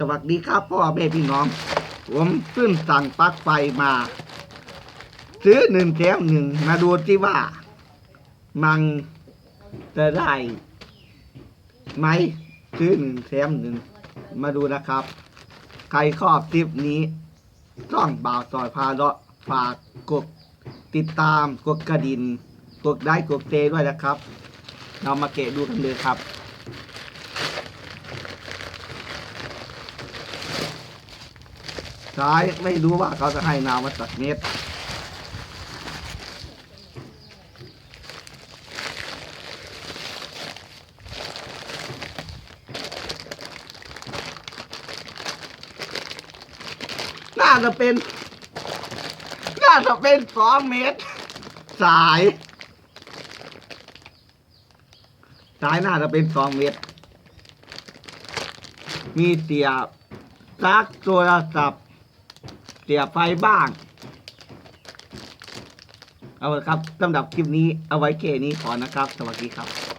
สวัสดีครับพ่อแม่พี่น้อง ผมเพิ่งสั่งปลั๊กไฟมา ซื้อหนึ่งแถมหนึ่งมาดูที่ว่า มันจะได้ไหมซื้อหนึ่งแถมหนึ่งมาดูนะครับ ใครชอบคลิปนี้ช่องบ่าวซอยพาเลาะฝากกดติดตามกดกระดินกดไลค์กดเซด้วยนะครับ เรามาเกะดูกันเลยครับ ซ้ายไม่รู้ว่าเขาจะให้นามมาตักเม็ดน่าจะเป็น น่าจะเป็นสองเมตร สาย สายน่าจะเป็นสองเมตร มีเสียบซักโทรศัพท์ เสียไฟบ้าง เอาละครับสำหรับคลิปนี้เอาไว้แค่นี้ก่อนนะครับ สวัสดีครับ